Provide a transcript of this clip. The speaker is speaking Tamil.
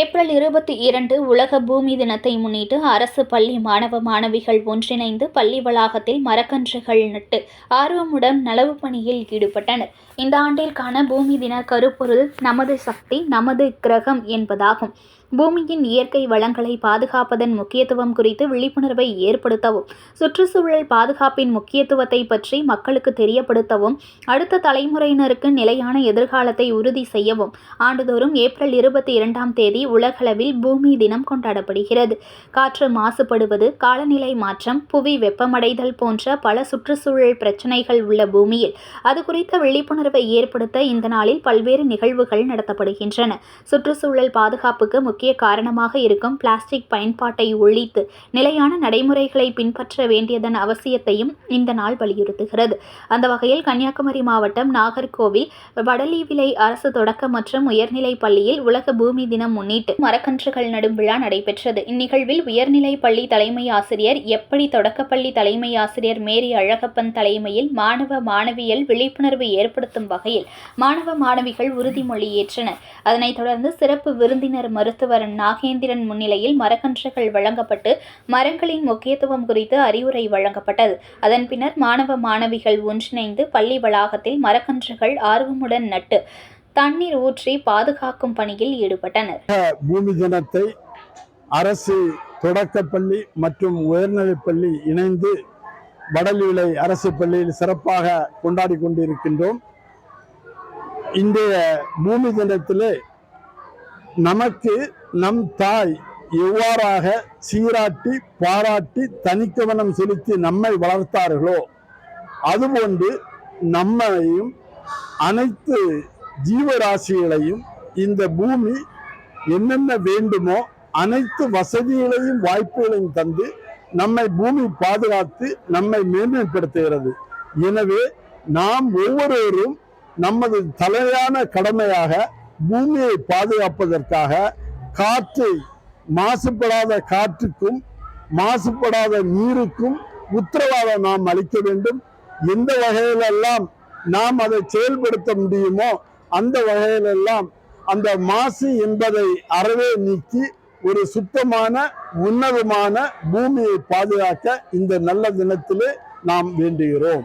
ஏப்ரல் இருபத்தி இரண்டு உலக பூமி தினத்தை முன்னிட்டு அரசு பள்ளி மாணவ மாணவிகள் ஒன்றிணைந்து பள்ளி வளாகத்தில் மரக்கன்றுகள் நட்டு ஆர்வமுடன் நலவு பணியில் ஈடுபட்டனர். இந்த ஆண்டிற்கான பூமி தின கருப்பொருள் நமது சக்தி நமது கிரகம் என்பதாகும். பூமியின் இயற்கை வளங்களை பாதுகாப்பதன் முக்கியத்துவம் குறித்து விழிப்புணர்வை ஏற்படுத்தவும் சுற்றுச்சூழல் பாதுகாப்பின் முக்கியத்துவத்தை பற்றி மக்களுக்கு தெரியப்படுத்தவும் அடுத்த தலைமுறையினருக்கு நிலையான எதிர்காலத்தை உறுதி செய்யவும் ஆண்டுதோறும் ஏப்ரல் இருபத்தி இரண்டாம் தேதி உலகளவில் பூமி தினம் கொண்டாடப்படுகிறது. காற்று மாசுபடுவது காலநிலை மாற்றம் புவி வெப்பமடைதல் போன்ற பல சுற்றுச்சூழல் பிரச்சனைகள் உள்ள பூமியில் அது குறித்த விழிப்புணர்வை ஏற்படுத்த இந்த நாளில் பல்வேறு நிகழ்வுகள் நடத்தப்படுகின்றன. சுற்றுச்சூழல் பாதுகாப்புக்கு முக்கிய காரணமாக இருக்கும் பிளாஸ்டிக் பயன்பாட்டை ஒழித்து நிலையான நடைமுறைகளை பின்பற்ற வேண்டியதன் அவசியத்தையும் இந்த நாள் வலியுறுத்துகிறது. அந்த வகையில் கன்னியாகுமரி மாவட்டம் நாகர்கோவில் வடலிவிலை அரசு தொடக்க மற்றும் உயர்நிலைப் பள்ளியில் உலக பூமி தினம் முன்னிட்டு மரக்கன்றுகள் நடும் விழா நடைபெற்றது. இந்நிகழ்வில் உயர்நிலை பள்ளி தலைமை ஆசிரியர் எப்படி தொடக்கப்பள்ளி தலைமை ஆசிரியர் மேரி அழகப்பன் தலைமையில் மாணவ மாணவியல் விழிப்புணர்வு ஏற்படுத்தும் வகையில் மாணவ மாணவிகள் உறுதிமொழி ஏற்றனர். அதனைத் தொடர்ந்து சிறப்பு விருந்தினர் மருத்துவ மருத்துவர் நாகேந்திரன் முன்னிலையில் மரக்கன்றுகள் வழங்கப்பட்டு மரங்களின் முக்கியத்துவம் குறித்து அறிவுரை வழங்கப்பட்டது. அதன் பின்னர் மாணவ மாணவிகள் ஒன்றிணைந்து பள்ளி வளாகத்தில் மரக்கன்றுகள் ஆர்வமுடன் நட்டு தண்ணீர் ஊற்றி பாதுகாக்கும் பணியில் ஈடுபட்டனர். பூமி தினத்தை அரசு தொடக்கப்பள்ளி மற்றும் உயர்நிலைப்பள்ளி இணைந்து வடலிவிலை அரசு பள்ளியில் சிறப்பாக கொண்டாடி கொண்டிருக்கின்றோம். இன்றைய பூமி தினத்திலே நமக்கு நம் தாய் எவ்வாறாக சீராட்டி பாராட்டி தனிக்கவனம் செலுத்தி நம்மை வளர்த்தார்களோ அதுபோன்று நம்மையும் அனைத்து ஜீவராசிகளையும் இந்த பூமி என்னென்ன வேண்டுமோ அனைத்து வசதிகளையும் வாய்ப்புகளையும் தந்து நம்மை பூமி பாதுகாத்து நம்மை மேன்மைப்படுத்துகிறது. எனவே நாம் ஒவ்வொருவரும் நமது தலையான கடமையாக பூமியை பாதுகாப்பதற்காக காற்றை மாசுபடாத காற்றுக்கும் மாசுபடாத நீருக்கும் உத்தரவாதம் நாம் அளிக்க வேண்டும். எந்த வகையிலெல்லாம் நாம் அதை செயல்படுத்த முடியுமோ அந்த வகையிலெல்லாம் அந்த மாசு என்பதை அறவே நீக்கி ஒரு சுத்தமான உன்னதமான பூமியை பாதுகாக்க இந்த நல்ல தினத்திலே நாம் வேண்டுகிறோம்.